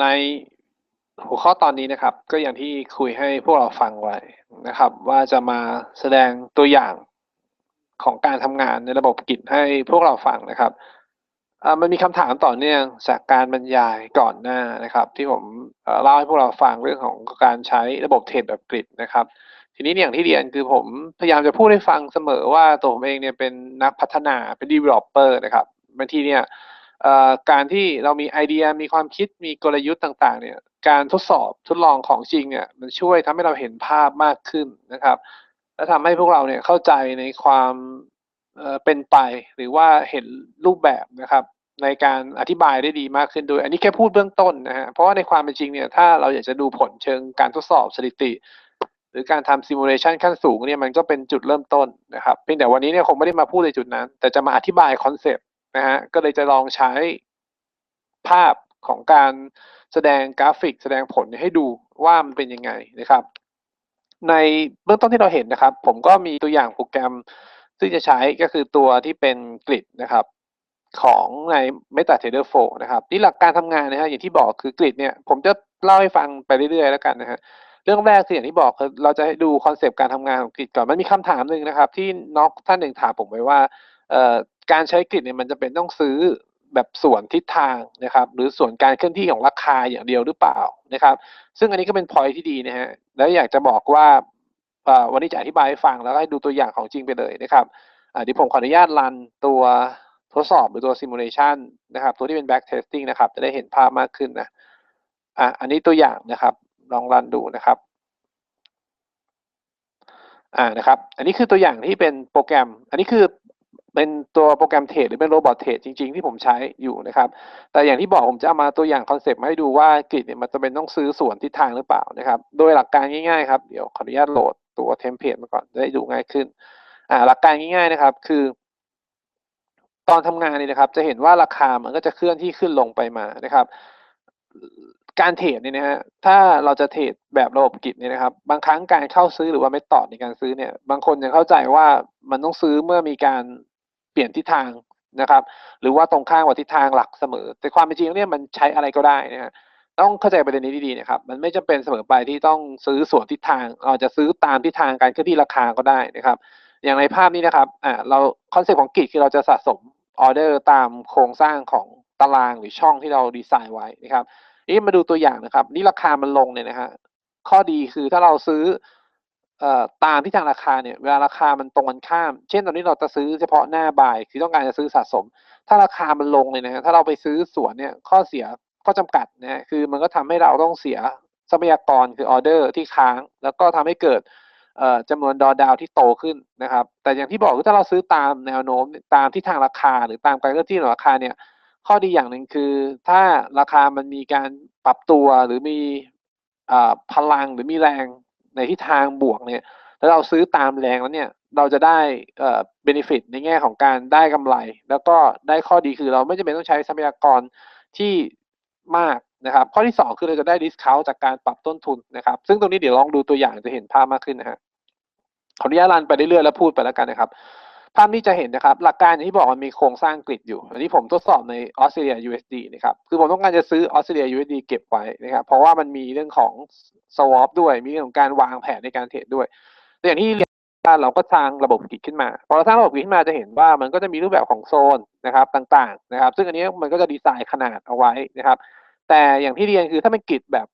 ในหัวข้อตอนนี้นะครับ ก็อย่างที่คุยให้พวกเราฟังไว้นะครับ ว่าจะมาแสดงตัวอย่างของการทำงานในระบบกิจให้พวกเราฟังนะครับมันมีคำถามต่อเนื่องจากการบรรยายก่อนหน้านะครับ ที่ผมเล่าให้พวกเราฟังเรื่องของการใช้ระบบเทรดแบบกริดนะครับ ทีนี้อย่างที่เรียนคือผมพยายามจะพูดให้ฟังเสมอว่าตัวผมเองเนี่ยเป็นนักพัฒนาเป็น developer นะครับบางทีเนี่ย การที่เรามีไอเดียมีความคิดมีกลยุทธ์ต่างๆเนี่ยการทดสอบทดลองของจริงเนี่ยมันช่วยทำให้เราเห็นภาพมากขึ้นนะครับ และทำให้พวกเราเนี่ยเข้าใจในความเป็นไปหรือว่าเห็นรูปแบบนะครับ ในการอธิบายได้ดีมากขึ้นด้วย อันนี้แค่พูดเบื้องต้นนะฮะเพราะว่าในความเป็นจริงเนี่ยถ้าเราอยากจะดูผลเชิงการทดสอบสถิติ หรือการทำซิมูเลชันขั้นสูงเนี่ยมันก็เป็นจุดเริ่มต้นนะครับเพียงแต่วันนี้เนี่ยคงไม่ได้มาพูดในจุดนั้น แต่จะมาอธิบายคอนเซปต์ นะฮะก็เลยจะลองใช้ภาพของการแสดงกราฟิก แสดงผลให้ดูว่ามันเป็นยังไงนะครับ ในเบื้องต้นที่เราเห็นนะครับ ผมก็มีตัวอย่างโปรแกรมซึ่งจะใช้ก็คือตัวที่เป็นกริดนะครับของใน MetaTrader 4 นะครับนี่หลักการทำงานนะฮะอย่างที่บอกคือกริดเนี่ยผมจะเล่าให้ฟังไปเรื่อยๆแล้วกันนะฮะเรื่องแรกคืออย่างที่บอกคือเราจะให้ดูคอนเซปต์การทำงานของกริดก่อนมันมีคำถามหนึ่งนะครับ ที่น้องท่านหนึ่งถามผมไว้ว่า การใช้กริดเนี่ยมันจะเป็นต้องซื้อแบบส่วนทิศทางนะครับ หรือส่วนการเคลื่อนที่ของราคาอย่างเดียวหรือเปล่านะครับ ซึ่งอันนี้ก็เป็นพอยที่ดีนะฮะแล้วอยากจะบอกว่าวันนี้จะอธิบายให้ฟังแล้วก็ให้ดูตัวอย่างของจริงไปเลยนะครับเดี๋ยวผมขออนุญาตรันตัวทดสอบหรือตัว simulation นะครับ ตัวที่เป็น back testing นะครับ จะได้เห็นภาพมากขึ้นนะอะอันนี้ตัวอย่างนะครับ ลองรันดูนะครับอ่านะครับ อันนี้คือตัวอย่างที่เป็นโปรแกรม อันนี้คือ เป็นตัวโปรแกรมเทรดหรือเป็นโรบอทเทรดจริง ๆ ที่ผมใช้อยู่นะครับ แต่อย่างที่บอกผมจะเอามาตัวอย่างคอนเซปต์มาให้ดูว่ากริดเนี่ยมันจะเป็นต้องซื้อส่วนทิศทางหรือเปล่านะครับ โดยหลักการง่ายๆครับ เดี๋ยวขออนุญาตโหลดตัวเทมเพลตมาก่อนจะได้ดูง่ายขึ้น อ่า หลักการง่ายๆนะครับ คือ ตอนทำงานนี่นะครับ จะเห็นว่าราคามันก็จะเคลื่อนที่ขึ้นลงไปมานะครับ การเทรดเนี่ยนะฮะ ถ้าเราจะเทรดแบบระบบกิจเนี่ยนะครับ บางครั้งการเข้าซื้อหรือว่าไม่ต่อในการซื้อเนี่ย บางคนยังเข้าใจว่ามันต้องซื้อเมื่อมีการ ลี่ยนทิศทางนะครับ หรือว่าตรงข้ามกับทิศทางหลักเสมอ แต่ความเป็นจริงเนี่ยมันใช้อะไรก็ได้นะฮะต้องเข้าใจประเด็นนี้ดีๆนะครับ มันไม่จำเป็นเสมอไปที่ต้องซื้อส่วนทิศทางเราจะซื้อตามทิศทางการเคลื่อนที่ราคาก็ได้นะครับ อย่างในภาพนี้นะครับอ่าเราคอนเซ็ปต์ของกิจคือเราจะสะสมออเดอร์ตามโครงสร้างของตารางหรือช่องที่เราดีไซน์ไว้นะครับนี่มาดูตัวอย่างนะครับ นี่ราคามันลงเนี่ยนะฮะข้อดีคือถ้าเราซื้อเอ่อ ตามที่ทางราคาเนี่ยเวลาราคามันตรงกันข้าม เช่นตอนนี้เราจะซื้อเฉพาะหน้าบ่าย คือต้องการจะซื้อสะสม ถ้าราคามันลงเลยนะฮะถ้าเราไปซื้อสวนเนี่ยข้อเสียข้อจำกัดนะฮะคือมันก็ทำให้เราต้องเสียทรัพยากรคือออเดอร์ที่ค้าง แล้วก็ทำให้เกิดเอ่อจำนวนดอดาวที่โตขึ้นนะครับ แต่อย่างที่บอกคือถ้าเราซื้อตามแนวโน้มตามที่ทางราคาหรือตามการเคลื่อนที่ของราคาเนี่ยข้อดีอย่างหนึ่งคือ ถ้าราคามันมีการปรับตัวหรือมีอ่าพลังหรือมีแรง ในทิศทางบวกเนี่ยแล้วเราซื้อตามแรงแล้วเนี่ยเราจะได้เอ่อเบนฟิตในแง่ของการได้กำไร แล้วก็ได้ข้อดีคือเราไม่จำเป็นต้องใช้ทรัพยากรที่มากนะครับ ข้อที่สองคือเราจะได้ดิสคาวจากการปรับต้นทุนนะครับ ซึ่งตรงนี้เดี๋ยวลองดูตัวอย่างจะเห็นภาพมากขึ้นนะฮะขออนุญาตรันไปเรื่อยๆแล้วพูดไปแล้วกันนะครับ ภาพนี้จะเห็นนะครับ หลักการอย่างที่บอกมันมีโครงสร้างกริดอยู่ อันนี้ผมทดสอบในออสเตรเลีย USD นะครับ คือผมต้องการจะซื้อออสเตรเลีย USD เก็บไว้นะครับ เพราะว่ามันมีเรื่องของ swap ด้วย มีเรื่องของการวางแผนในการเทรดด้วยแต่อย่างที่เรียนเราก็สร้างระบบกริดขึ้นมา พอเราสร้างระบบกริดขึ้นมาจะเห็นว่ามันก็จะมีรูปแบบของโซนนะครับต่างๆนะครับ ซึ่งอันนี้มันก็จะดีไซน์ขนาดเอาไว้นะครับ แต่อย่างที่เรียนคือถ้าเป็นกริดแบบ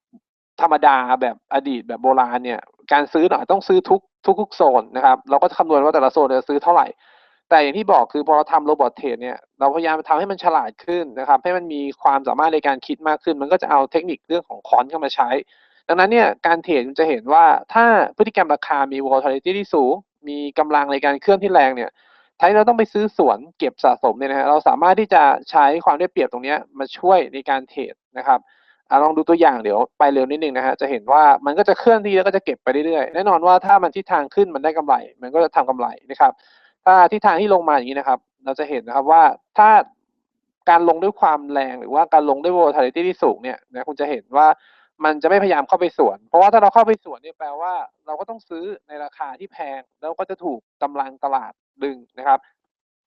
ธรรมดาแบบอดีตแบบโบราณเนี่ย การซื้อหน่อยต้องซื้อทุก ทุกๆโซนนะครับ เราก็จะคำนวณว่าแต่ละโซนจะซื้อเท่าไหร่ แต่อย่างที่บอกคือพอเราทำโรบอทเทรดเนี่ยเราพยายามทำให้มันฉลาดขึ้นนะครับ ให้มันมีความสามารถในการคิดมากขึ้น มันก็จะเอาเทคนิคเรื่องของคอนเข้ามาใช้ ดังนั้นเนี่ยการเทรดมันจะเห็นว่าถ้าพฤติกรรมราคามี volatility ที่สูง มีกำลังในการเคลื่อนที่แรงเนี่ยถ้าเราต้องไปซื้อสวนเก็บสะสมเนี่ยนะฮะเราสามารถที่จะใช้ความได้เปรียบตรงนี้มาช่วยในการเทรดนะครับ อะลองดูตัวอย่างเดี๋ยวไปเร็วนิดนึงนะฮะจะเห็นว่ามันก็จะเคลื่อนที่แล้วก็จะเก็บไปเรื่อยๆแน่นอนว่าถ้ามันทิศทางขึ้นมันได้กำไร มันก็จะทำกำไรนะครับ ถ้าทิศทางที่ลงมาอย่างนี้นะครับ เราจะเห็นนะครับว่าถ้าการลงด้วยความแรงหรือว่าการลงด้วย volatility ที่สูงเนี่ยนะคุณจะเห็นว่ามันจะไม่พยายามเข้าไปสวน เพราะว่าถ้าเราเข้าไปสวนเนี่ยแปลว่าเราก็ต้องซื้อในราคาที่แพง แล้วก็จะถูกกำลังตลาดดึงนะครับ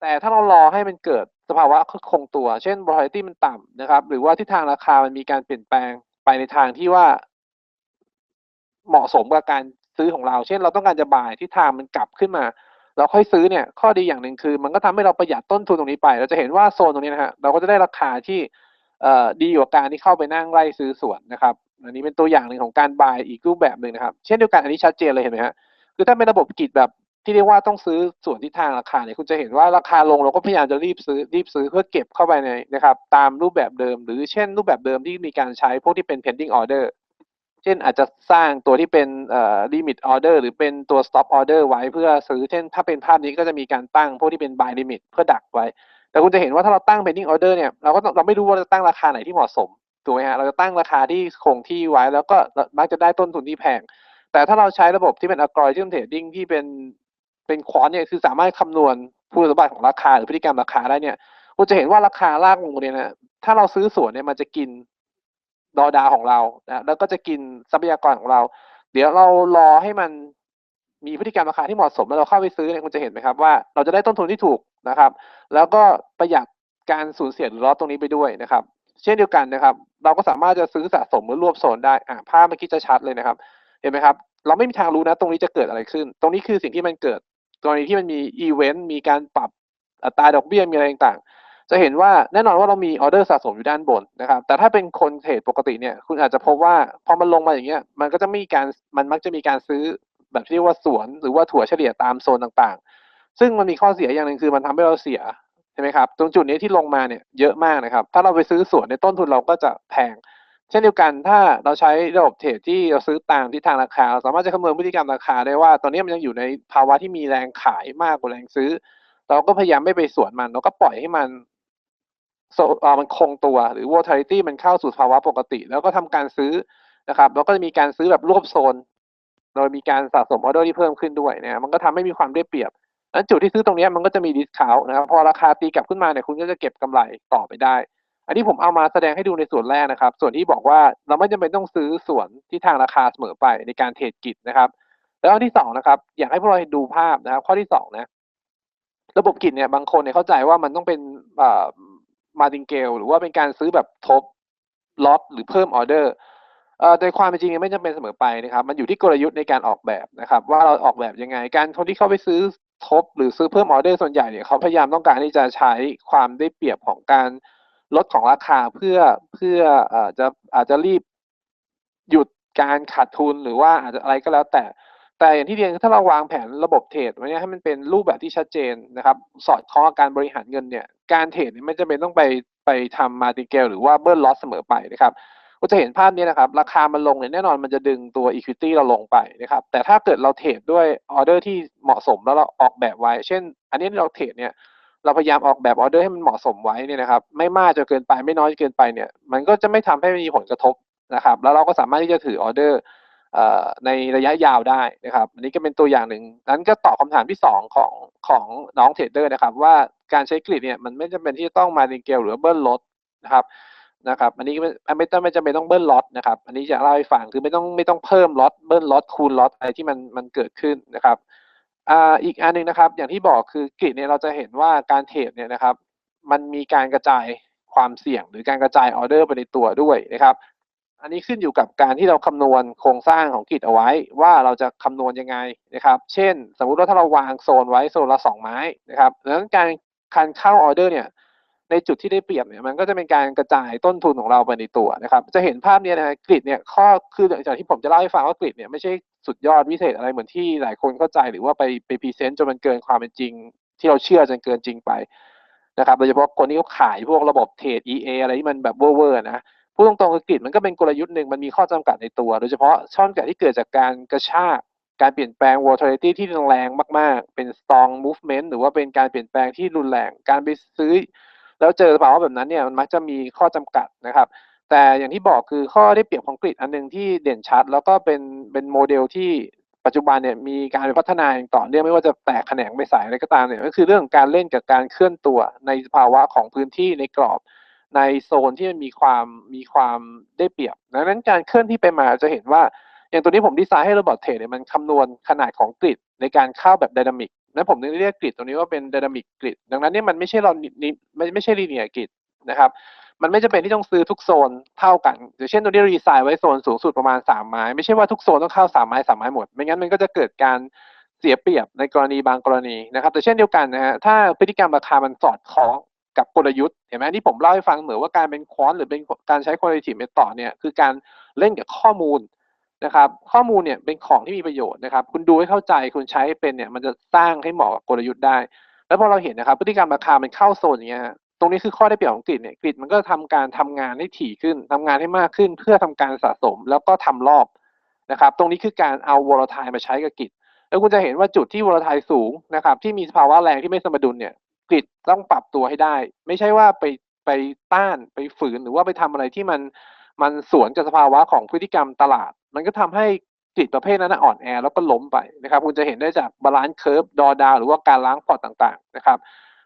แต่ถ้าเรารอให้มันเกิดสภาวะคงตัว เช่น volatility มันต่ำนะครับ หรือว่าทิศทางราคามันมีการเปลี่ยนแปลงไปในทางที่ว่า เหมาะสมกับการซื้อของเรา เช่น เราต้องการจะบ่ายทิศทางมันกลับขึ้นมา เราค่อยซื้อเนี่ย ข้อดีอย่างหนึ่งคือ มันก็ทำให้เราประหยัดต้นทุนตรงนี้ไป เราจะเห็นว่าโซนตรงนี้นะฮะ เราก็จะได้ราคาที่เอ่อดีกว่าการที่เข้าไปนั่งไล่ซื้อส่วนนะครับ อันนี้เป็นตัวอย่างหนึ่งของการบายอีกรูปแบบหนึ่งนะครับ เช่นเดียวกันอันนี้ชัดเจนเลยเห็นไหมฮะ คือถ้าเป็นระบบกิจแบบ ที่เรียกว่าต้องซื้อส่วนทิศทางราคาเนี่ยคุณจะเห็นว่าราคาลงเราก็พยายามจะรีบซื้อรีบซื้อเพื่อเก็บเข้าไปในนะครับ ตามรูปแบบเดิม หรือเช่นรูปแบบเดิมที่มีการใช้พวกที่เป็น pending order เช่นอาจจะสร้างตัวที่เป็นเอ่อ limit order หรือเป็นตัว stop order ไว้เพื่อซื้อเช่น ถ้าเป็นภาพนี้ก็จะมีการตั้งพวกที่เป็น buy limit เพื่อดักไว้ แต่คุณจะเห็นว่าถ้าเราตั้ง pending order เนี่ยเราก็เราไม่รู้ว่าจะตั้งราคาไหนที่เหมาะสมถูกไหมฮะเราจะตั้งราคาที่คงที่ไว้แล้วก็มักจะได้ต้นทุนที่แพงแต่ถ้าเราใช้ระบบที่เป็น algorithm trading ที่เป็น เป็นควอนเนี่ยคือสามารถคำนวณคุณสมบัติของราคาหรือพฤติกรรมราคาได้เนี่ยคุณจะเห็นว่าราคาลากลงเนี่ยนะถ้าเราซื้อส่วนเนี่ยมันจะกินดอดาของเรานะแล้วก็จะกินทรัพยากรของเรา เดี๋ยวเรารอให้มันมีพฤติกรรมราคาที่เหมาะสมแล้วเราเข้าไปซื้อเนี่ยคุณจะเห็นไหมครับว่าเราจะได้ต้นทุนที่ถูกนะครับ แล้วก็ประหยัดการสูญเสียหรือลอสตรงนี้ไปด้วยนะครับ เช่นเดียวกันนะครับ เราก็สามารถจะซื้อสะสมหรือรวบโซนได้อะภาพเมื่อกี้จะชัดเลยนะครับ เห็นไหมครับ เราไม่มีทางรู้นะ ตรงนี้จะเกิดอะไรขึ้น ตรงนี้คือสิ่งที่มันเกิด กรณีที่มันมีอีเวนต์มีการปรับอัตราดอกเบี้ยมีอะไรต่างๆ จะเห็นว่าแน่นอนว่าเรามีออเดอร์สะสมอยู่ด้านบนนะครับ แต่ถ้าเป็นคนเทรดปกติเนี่ย คุณอาจจะพบว่าพอมันลงมาอย่างเงี้ย มันก็จะมีการมันมักจะมีการซื้อแบบที่เรียกว่าสวนหรือว่าถั่วเฉลี่ยตามโซนต่างๆ ซึ่งมันมีข้อเสียอย่างหนึ่งคือมันทำให้เราเสียใช่ไหมครับ ตรงจุดนี้ที่ลงมาเนี่ยเยอะมากนะครับ ถ้าเราไปซื้อสวนในต้นทุนเราก็จะแพง เช่นเดียวกันถ้าเราใช้ระบบเทรดที่เราซื้อตามที่ทางราคาเราสามารถจะคำนวณพฤติกรรมราคาได้ว่า ตอนนี้มันยังอยู่ในภาวะที่มีแรงขายมากกว่าแรงซื้อ เราก็พยายามไม่ไปสวนมันเราก็ปล่อยให้มันโซมันคงตัวหรือ volatility มันเข้าสู่ภาวะปกติ แล้วก็ทำการซื้อนะครับแล้วก็จะมีการซื้อแบบรวบโซน โดยมีการสะสมออเดอร์ที่เพิ่มขึ้นด้วยนะมันก็ทำให้มีความได้เปรียบแล้วจุดที่ซื้อตรงนี้มันก็จะมีดิสคาวนะครับพอราคาตีกลับขึ้นมาเนี่ยคุณก็จะเก็บกำไรต่อไปได้ อันนี้ผมเอามาแสดงให้ดูในส่วนแรกนะครับ ส่วนที่บอกว่าเราไม่จำเป็นต้องซื้อส่วนที่ทางราคาเสมอไปในการเทรดกิจนะครับ แล้วอันที่สองนะครับ อยากให้พวกเราดูภาพนะครับ ข้อที่สองนะ ระบบกิจเนี่ยบางคนเนี่ยเข้าใจว่ามันต้องเป็นมาดิงเกลหรือว่าเป็นการซื้อแบบทบล็อตหรือเพิ่มออเดอร์เอ่อโดยความเป็นจริงไม่จำเป็นเสมอไปนะครับ มันอยู่ที่กลยุทธ์ในการออกแบบนะครับ ว่าเราออกแบบยังไง การคนที่เข้าไปซื้อทบหรือซื้อเพิ่มออเดอร์ส่วนใหญ่เนี่ยเขาพยายามต้องการที่จะใช้ความได้เปรียบของการ ลดของราคาเพื่อเพื่ออ่อจะอาจจะรีบหยุดการขาดทุนหรือว่าอาจจะอะไรก็แล้วแต่แต่อย่างที่เรียนถ้าเราวางแผนระบบเทรดไว้เนี่ยให้มันเป็นรูปแบบที่ชัดเจนนะครับ สอดคล้องกับการบริหารเงินเนี่ยการเทรดเนี่ยไม่จำเป็นต้องไปไปทำมาติเกลหรือว่าเบิร์ลลอสเสมอไปนะครับก็จะเห็นภาพนี้นะครับ ราคามันลงเนี่ยแน่นอนมันจะดึงตัว equity เราลงไปนะครับ แต่ถ้าเกิดเราเทรดด้วยออเดอร์ที่เหมาะสมแล้วเราออกแบบไว้ เช่น อันนี้เราเทรดเนี่ย เราพยายามออกแบบออเดอร์ให้มันเหมาะสมไว้เนี่ยนะครับ ไม่มากจนเกินไปไม่น้อยจนเกินไปเนี่ย มันก็จะไม่ทำให้มีผลกระทบนะครับ แล้วเราก็สามารถที่จะถือออเดอร์ในระยะยาวได้นะครับอันนี้ก็เป็นตัวอย่างหนึ่งนั้นก็ตอบคำถามที่สองของของน้องเทรดเดอร์นะครับ ว่าการใช้กริดเนี่ยมันไม่จำเป็นที่จะต้องมาดิเกลหรือเบิ้ลลดนะครับนะครับอันนี้ไม่ไม่ต้องไม่จำเป็นต้องเบิ้ลล็อตนะครับอันนี้จะเล่าให้ฟังคือไม่ต้องไม่ต้องเพิ่มล็อตเบิ้ลล็อตคูณล็อตอะไรที่มันมันเกิดขึ้นนะครับ อ่าอีกอันหนึงนะครับ อย่างที่บอกคือกริดเนี่ยเราจะเห็นว่าการเทรดเนี่ยนะครับ มันมีการกระจายความเสี่ยง หรือการกระจายออเดอร์ไปในตัวด้วยนะครับ อันนี้ขึ้นอยู่กับการที่เราคำนวณโครงสร้างของกริดเอาไว้ ว่าเราจะคำนวณยังไงนะครับ เช่น สมมุติว่าถ้าเราวางโซนไว้โซนละสองไม้นะครับดังนั้นการคันเข้าออเดอร์เนี่ย ในจุดที่ได้เปรียบเนี่ยมันก็จะเป็นการกระจายต้นทุนของเราไปในตัวนะครับ จะเห็นภาพเนี้นะกริดเนี่ยข้อคือจากที่ผมจะเล่าให้ฟังว่ากริดเนี่ยไม่ใช่สุดยอดวิเศษอะไรเหมือนที่หลายคนเข้าใจหรือว่าไปไปพรีเซนต์จนมันเกินความเป็นจริง ที่เราเชื่อจนเกินจริงไปนะครับโดยเฉพาะคนที่เขาขายพวกระบบเทรด EA อะไรที่มันแบบเวอร์ๆนะพูดตรงๆคือกริดมันก็เป็นกลยุทธ์หนึ่งมันมีข้อจำกัดในตัว โดยเฉพาะช่องจำกัดที่เกิดจากการกระชากการเปลี่ยนแปลง volatility ที่แรงมาก ๆ เป็น strong movement หรือว่าเป็นการเปลี่ยนแปลงที่รุนแรงการไปซื้อ แล้วเจอสภาวะแบบนั้นเนี่ยมันมักจะมีข้อจำกัดนะครับ แต่อย่างที่บอกคือข้อได้เปรียบของกริดอันหนึงที่เด่นชัด แล้วก็เป็นเป็นโมเดลที่ปัจจุบันเนี่ยมีการพัฒนาอย่างต่อเนื่องไม่ว่าจะแตกแขนงไปสายอะไรก็ตามเนี่ยก็คือเรื่องการเล่นกับการเคลื่อนตัวในสภาวะของพื้นที่ในกรอบในโซนที่มันมีความมีความได้เปรียบดังนั้นการเคลื่อนที่ไปมาจะเห็นว่า อย่างตัวนี้ผมดีไซน์ให้ระบบเทรดเนี่ยมันคำนวณขนาดของกริดในการเข้าแบบไดนามิก นั้นผมเรียกกริดตรงนี้ว่าเป็น dynamic grid ดังนั้นเนี่ยมันไม่ใช่เราไม่ไม่ใช่ linear grid นะครับ มันไม่จำเป็นที่ต้องซื้อทุกโซนเท่ากันอย่างเช่นตัวนี้รีไซน์ไว้โซนสูงสุดประมาณสามไม้ ไม่ใช่ว่าทุกโซนต้องเข้าสามไม้สามไม้หมด ไม่งั้นมันก็จะเกิดการเสียเปรียบในกรณีบางกรณีนะครับ แต่เช่นเดียวกันนะฮะถ้าพฤติกรรมราคามันสอดคล้องกับกลยุทธ์เห็นไหมที่ผมเล่าให้ฟังเหมือนว่าการเป็นควอนหรือเป็นการใช้ qualitative method เนี่ยคือการเล่นกับข้อมูล นะครับ ข้อมูลเนี่ยเป็นของที่มีประโยชน์นะครับ คุณดูให้เข้าใจคุณใช้เป็นเนี่ยมันจะสร้างให้เหมาะกับกลยุทธ์ได้ แล้วพอเราเห็นนะครับ พฤติกรรมราคามันเข้าโซนอย่างเงี้ยตรงนี้คือข้อได้เปรียบของกริดเนี่ยกริดมันก็ทำการทำงานให้ถี่ขึ้นทำงานให้มากขึ้นเพื่อทำการสะสมแล้วก็ทำรอบนะครับ ตรงนี้คือการเอาวอลทายมาใช้กับกริดแล้วคุณจะเห็นว่าจุดที่วอลทายสูงนะครับ ที่มีสภาวะแรงที่ไม่สมดุลเนี่ยกริดต้องปรับตัวให้ได้ ไม่ใช่ว่าไปไปต้านไปฝืนหรือว่าไปทำอะไรที่มันมันสวนกับสภาวะของพฤติกรรมตลาด มันก็ทำให้กริดประเภทนั้นอ่อนแอแล้วก็ล้มไปนะครับ คุณจะเห็นได้จากบาลานซ์เคอร์ฟดอดาวหรือว่าการล้างพอร์ตต่างๆนะครับ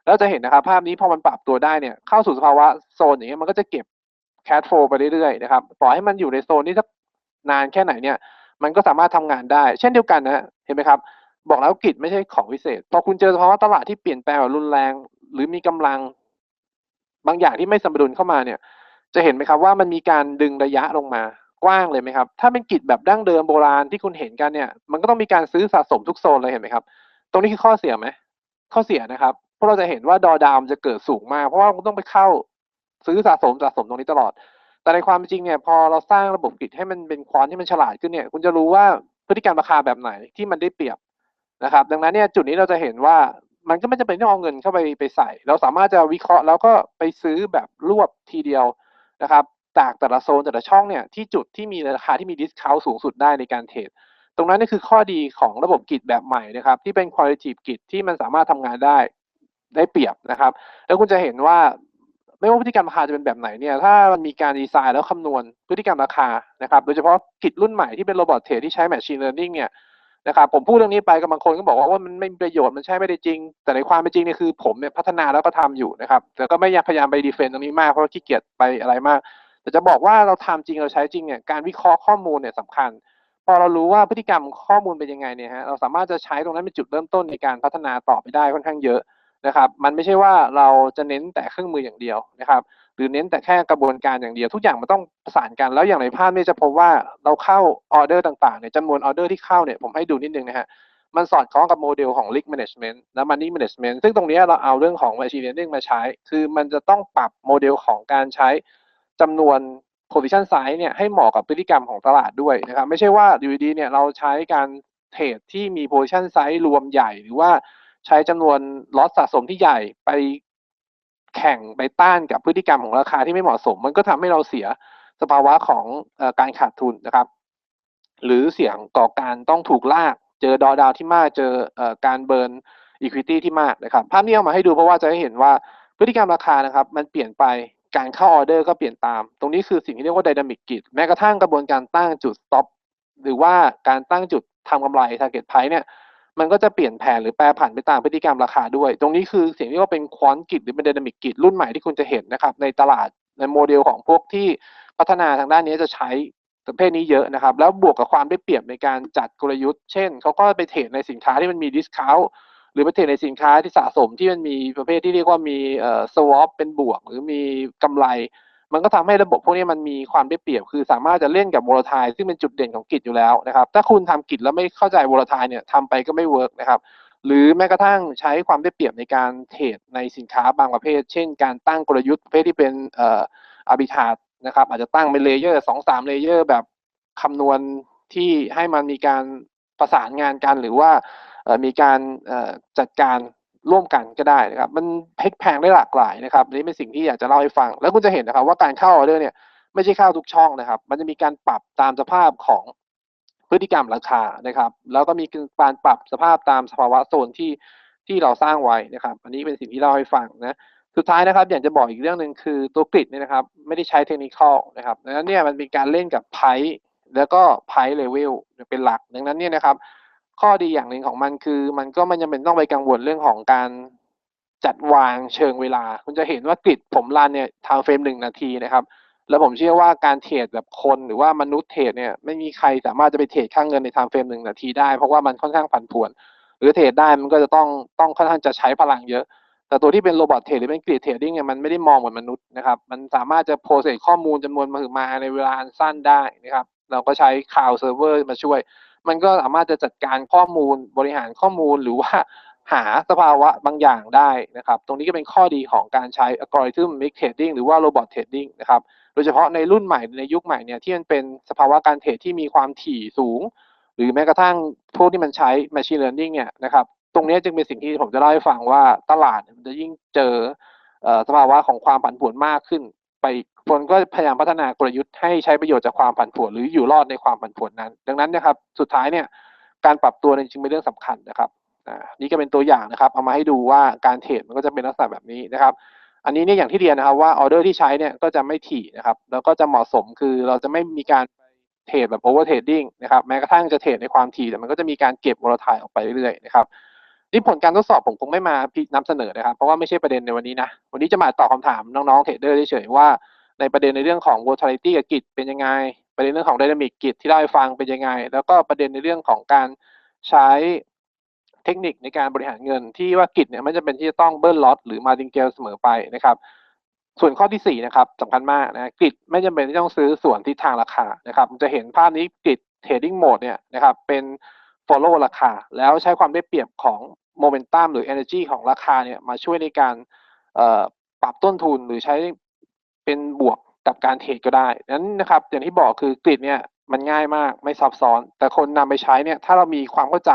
แล้วจะเห็นนะครับภาพนี้พอมันปรับตัวได้เนี่ยเข้าสู่สภาวะโซนอย่างเงี้ยมันก็จะเก็บแคทโฟไปเรื่อยๆนะครับปล่อให้มันอยู่ในโซนนี้สักนานแค่ไหนเนี่ย มันก็สามารถทำงานได้ เช่นเดียวกันนะเห็นไหมครับ บอกแล้วกิจไม่ใช่ของวิเศษ พอคุณเจอสภาวะตลาดที่เปลี่ยนแปลงรุนแรง หรือมีกำลังบางอย่างที่ไม่สมดุลเข้ามาเนี่ย จะเห็นไหมครับว่ามันมีการดึงระยะลงมา กว้างเลยไหมครับ ถ้าเป็นกิจแบบดั้งเดิมโบราณที่คุณเห็นกันเนี่ย มันก็ต้องมีการซื้อสะสมทุกโซนเลยเห็นไหมครับ ตรงนี้คือข้อเสียไหม ข้อเสียนะครับ เพราะเราจะเห็นว่าดอดาวมนจะเกิดสูงมาก เพราะว่าคุณต้องไปเข้าซื้อสะสมสะสมตรงนี้ตลอด แต่ในความจริงเนี่ย พอเราสร้างระบบกริดให้มันเป็นควอนที่มันฉลาดขึ้นเนี่ย คุณจะรู้ว่าพฤติกรรมราคาแบบไหนที่มันได้เปรียบนะครับ ดังนั้นเนี่ยจุดนี้เราจะเห็นว่ามันก็ไม่จำเป็นต้องเอาเงินเข้าไปไปใส่ เราสามารถจะวิเคราะห์แล้วก็ไปซื้อแบบรวบทีเดียวนะครับ จากแต่ละโซนแต่ละช่องเนี่ยที่จุดที่มีราคาที่มีดิสคาวสูงสุดได้ในการเทรดตรงนั้นนี่คือข้อดีของระบบกิจแบบใหม่นะครับ ที่เป็น qualitative กิจที่มันสามารถทำงานได้ได้เปรียบนะครับ แล้วคุณจะเห็นว่าไม่ว่าพฤติกรรมราคาจะเป็นแบบไหนเนี่ยถ้ามันมีการดีไซน์แล้วคำนวณพฤติกรรมราคานะครับโดยเฉพาะกิจรุ่นใหม่ที่เป็นโรบอทเทรดที่ใช้ machine learning เนี่ยนะครับผมพูดเรื่องนี้ไปกับบางคนก็บอกว่าว่ามันไม่มีประโยชน์มันใช้ไม่ได้จริง แต่ในความเป็นจริงเนี่ยคือผมเนี่ยพัฒนาแล้วก็ทำอยู่นะครับแต่ก็ไม่อยากพยายามไปดีเฟนต์ตรงนี้มากเพราะขี้เกียจไปอะไรมาก แต่จะบอกว่าเราทำจริงเราใช้จริงเนี่ยการวิเคราะห์ข้อมูลเนี่ยสำคัญ พอเรารู้ว่าพฤติกรรมข้อมูลเป็นยังไงเนี่ยฮะเราสามารถจะใช้ตรงนั้นเป็นจุดเริ่มต้นในการพัฒนาต่อไปได้ค่อนข้างเยอะนะครับ มันไม่ใช่ว่าเราจะเน้นแต่เครื่องมืออย่างเดียวนะครับหรือเน้นแต่แค่กระบวนการอย่างเดียวทุกอย่างมันต้องประสานกันแล้วอย่างในภาพนี้จะพบว่าเราเข้าออเดอร์ต่างๆเนี่ยจำนวนออเดอร์ที่เข้าเนี่ยผมให้ดูนิดนึงนะฮะมันสอดคล้องกับโมเดลของ Risk Management และ Money Management ซึ่งตรงนี้เราเอาเรื่องของ Machine Learning มาใช้ คือมันจะต้องปรับโมเดลของการใช้ จำนวน position size เนี่ยให้เหมาะกับพฤติกรรมของตลาดด้วยนะครับ ไม่ใช่ว่าอยู่ดีๆเนี่ยเราใช้การเทรดที่มี position size รวมใหญ่ หรือว่าใช้จำนวนลอสสะสมที่ใหญ่ไปแข่งไปต้านกับพฤติกรรมของราคาที่ไม่เหมาะสม มันก็ทำให้เราเสียสภาวะของอการขาดทุนนะครับ หรือเสี่ยงก่อการต้องถูกลากเจอดอดาวที่มากเจออการเบิร์นอีควิตี้ที่มากนะครับ ภาพนี้เอามาให้ดูเพราะว่าจะให้เห็นว่าพฤติกรรมราคานะครับ มันเปลี่ยนไป การเข้าออเดอร์ก็เปลี่ยนตาม ตรงนี้คือสิ่งที่เรียกว่า dynamic grid แม้กระทั่งกระบวนการตั้งจุด stop หรือว่าการตั้งจุดทำกำไร target price เนี่ยมันก็จะเปลี่ยนแผนหรือแปรผันไปตามพฤติกรรมราคาด้วย ตรงนี้คือสิ่งที่เรียกว่าเป็นควอนกิจหรือเป็น dynamic grid รุ่นใหม่ที่คุณจะเห็นนะครับในตลาดในโมเดลของพวกที่พัฒนาทางด้านนี้จะใช้ประเภทนี้เยอะนะครับ แล้วบวกกับความได้เปรียบในการจัดกลยุทธ์ เช่นเขาก็ไปเทรดในสินค้าที่มันมีดิสคาว หรือไปเทรดในสินค้าที่สะสมที่มันมีประเภทที่เรียกว่ามีเอ่อสวอปเป็นบวก หรือมีกำไร มันก็ทำให้ระบบพวกนี้มันมีความได้เปรียบ คือสามารถจะเล่นกับโวลทายซึ่งเป็นจุดเด่นของกิจอยู่แล้วนะครับ ถ้าคุณทำกิจแล้วไม่เข้าใจโวลทายเนี่ยทำไปก็ไม่เวิร์กนะครับหรือแม้กระทั่งใช้ความได้เปรียบในการเทรดในสินค้าบางประเภท เช่น การตั้งกลยุทธ์ประเภทที่เป็นเอ่ออาบิทานะครับ อาจจะตั้งเป็นเลเยอร์สองสามเลเยอร์แบบคำนวณที่ให้มันมีการประสานงานกันหรือว่า มีการจัดการร่วมกันก็ได้นะครับ มันเพกแพงได้หลากหลายนะครับนนี้เป็นสิ่งที่อยากจะเล่าให้ฟัง แล้วคุณจะเห็นนะครับ ว่าการเข้าออเดอร์เนี่ยไม่ใช่เข้าทุกช่องนะครับ มันจะมีการปรับตามสภาพของพฤติกรรมราคานะครับ แล้วก็มีการปรับสภาพตามสภาวะโซนที่ที่เราสร้างไว้นะครับ อันนี้เป็นสิ่งที่เล่าให้ฟังนะสุดท้ายนะครับ อยากจะบอกอีกเรื่องหนึ่งคือตัวกริดเนี่ยนะครับ ไม่ได้ใช้เทคนิคอนะครับดังนั้นเนี่ยมันมีการเล่นกับไพ่แล้วก็ไพ่เลเวลเป็นหลัก ดังนั้นเนี่ยนะครับ ข้อดีอย่างหนึ่งของมันคือ มันก็ไม่จำเป็นต้องไปกังวลเรื่องของการจัดวางเชิงเวลา คุณจะเห็นว่ากริดผมรันเนี่ยทางเฟรมหนึ่งนาทีนะครับ แล้วผมเชื่อว่าการเทรดแบบคนหรือว่ามนุษย์เทรดเนี่ยไม่มีใครสามารถจะไปเทรดค่างเงินในทม์เฟรมหนึ่งนาทีได้ เพราะว่ามันค่อนข้างผันผวน หรือเทรดได้มันก็จะต้องต้องค่อนข้างจะใช้พลังเยอะ แต่ตัวที่เป็นโรบอทเทรดหรือเป็นกริดเทรดดิ้งเนี่ยมันไม่ได้มองเหมือนมนุษย์นะครับ มันสามารถจะโปรเซสข้อมูลจำนวนมหึมาในเวลาอันสั้นได้นะครับ เราก็ใช้คลาวเซิร์ฟเวอร์มาช่วย มันก็สามารถจะจัดการข้อมูลบริหารข้อมูลหรือว่าหาสภาวะบางอย่างได้นะครับ ตรงนี้ก็เป็นข้อดีของการใช้อัลกอริทึมมิกเทรดดิ้งหรือว่าโรบอทเทรดดิ้งนะครับ โดยเฉพาะในรุ่นใหม่ในยุคใหม่เนี่ยที่มันเป็นสภาวะการเทรดที่มีความถี่สูง หรือแม้กระทั่งพวกที่มันใช้ machine learning เนี่ยนะครับ ตรงนี้จึงเป็นสิ่งที่ผมจะเล่าให้ฟังว่าตลาดมันจะยิ่งเจอสภาวะของความผันผวนมากขึ้น ไปคนก็พยายามพัฒนากลยุทธ์ให้ใช้ประโยชน์จากความผันผวนหรืออยู่รอดในความผันผวนนั้น ดังนั้นนะครับ สุดท้ายเนี่ยการปรับตัวเนี่ยจริงเป็นเรื่องสำคัญนะครับอ่านี่ก็เป็นตัวอย่างนะครับ เอามาให้ดูว่าการเทรดมันก็จะเป็นลักษณะแบบนี้นะครับ อันนี้เนี่ยอย่างที่เรียนนะครับ ว่าออเดอร์ที่ใช้เนี่ยก็จะไม่ถี่นะครับ แล้วก็จะเหมาะสมคือเราจะไม่มีการเทรดแบบโอเวอร์เทรดดิ้งนะครับ แม้กระทั่งจะเทรดในความถี่แต่มันก็จะมีการเก็บวอลทายออกไปเรื่อยๆนะครับ นี่ผลการทดสอบผมคงไม่มาพินำเสนอนะครับ เพราะว่าไม่ใช่ประเด็นในวันนี้นะ วันนี้จะมาตอบคำถามน้องๆเทรดเดอร์เฉยๆว่าในประเด็นในเรื่องของ volatility กับกิจเป็นยังไง ประเด็นเรื่องของ dynamic กิจที่เล่าให้ฟังเป็นยังไง แล้วก็ประเด็นในเรื่องของการใช้เทคนิคในการบริหารเงินที่ว่ากิจเนี่ยไม่จำเป็นที่จะต้องเบิ้ลล็อตหรือมาดิงเกลเสมอไปนะครับ ส่วนข้อที่สี่นะครับสำคัญมากนะกริดไม่จำเป็นที่ต้องซื้อส่วนทิศทางราคานะครับจะเห็นภาพนี้กริดเทรดดิ้งโหมดเนี่ยนะครับเป็น follow ราคา แล้วใช้ความได้เปรียบของโมเมนตัมหรือ energy ของราคาเนี่ยมาช่วยในการปรับต้นทุนหรือใช้เป็นบวกกับการเทรดก็ได้นั้นนะครับอย่างที่บอกคือกริดเนี่ยมันง่ายมากไม่ซับซ้อน แต่คนนำไปใช้เนี่ยถ้าเรามีความเข้าใจ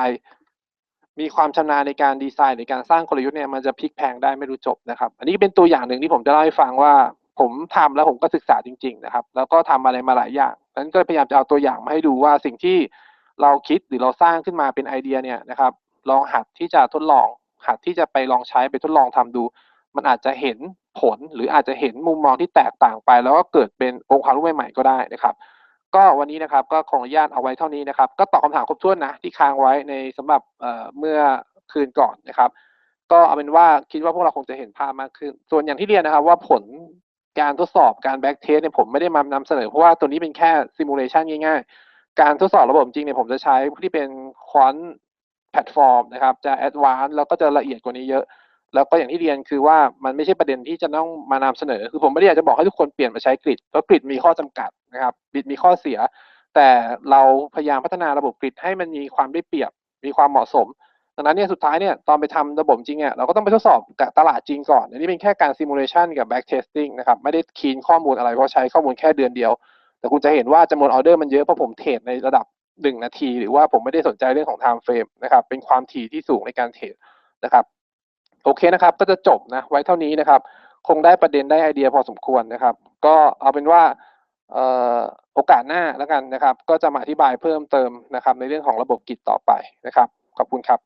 มีความชำนาญในการดีไซน์ในการสร้างกลยุทธ์เนี่ยมันจะพลิกแพงได้ไม่รู้จบนะครับ อันนี้เป็นตัวอย่างหนึ่งที่ผมจะเล่าให้ฟังว่าผมทำแล้วผมก็ศึกษาจริง ๆ นะครับ แล้วก็ทำอะไรมาหลายอย่างนั้นก็พยายามจะเอาตัวอย่างมาให้ดูว่าสิ่งที่ เราคิดหรือเราสร้างขึ้นมาเป็นไอเดียเนี่ยนะครับ ลองหัดที่จะทดลอง หัดที่จะไปลองใช้ไปทดลองทำดู มันอาจจะเห็นผลหรืออาจจะเห็นมุมมองที่แตกต่างไป แล้วก็เกิดเป็นองค์ความรู้ใหม่ๆก็ได้นะครับ ก็วันนี้นะครับก็ขออนุญาตเอาไว้เท่านี้นะครับ ก็ตอบคำถามครบถ้วนนะที่ค้างไว้ในสำหรับเเมื่อคืนก่อนนะครับ ก็เอาเป็นว่าคิดว่าพวกเราคงจะเห็นภาพมากขึ้น ส่วนอย่างที่เรียนนะครับ ว่าผลการทดสอบการแบ็กเทสเนี่ยผมไม่ได้มานำเสนอเพราะว่าตัวนี้เป็นแค่ซิมูเลชันง่ายๆ การทดสอบระบบจริงเนี่ยผมจะใช้ที่เป็นควอนแพลตฟอร์มนะครับ จะแอดวานซ์แล้วก็จะละเอียดกว่านี้เยอะ แล้วก็อย่างที่เรียนคือว่ามันไม่ใช่ประเด็นที่จะต้องมานำเสนอ คือผมไม่ได้อยากจะบอกให้ทุกคนเปลี่ยนมาใช้กริดเพราะกริดมีข้อจำกัดนะครับกริดมีข้อเสีย แต่เราพยายามพัฒนาระบบกริดให้มันมีความได้เปรียบมีความเหมาะสมดังนั้นเนี่ยสุดท้ายเนี่ยตอนไปทำระบบจริงเนี่ยเราก็ต้องไปทดสอบกับตลาดจริงก่อนอันนี้เป็นแค่การซิมูเลชันกับแบ็กเทสติ้งนะครับไม่ได้คีนข้อมูลอะไรเพราะใช้ข้อมูลแค่เดือนเดียว แต่คุณจะเห็นว่าจำนวนออเดอร์มันเยอะเพราะผมเทรดในระดับหนึ่งนาที หรือว่าผมไม่ได้สนใจเรื่องของ time frame นะครับ เป็นความถี่ที่สูงในการเทรดนะครับ โอเคนะครับ ก็จะจบนะไว้เท่านี้นะครับ คงได้ประเด็นได้ไอเดียพอสมควรนะครับ ก็เอาเป็นว่าออโอกาสหน้าแล้วกันนะครับ ก็จะมาอธิบายเพิ่มเติมนะครับ ในเรื่องของระบบกิจต่อไปนะครับ ขอบคุณครับ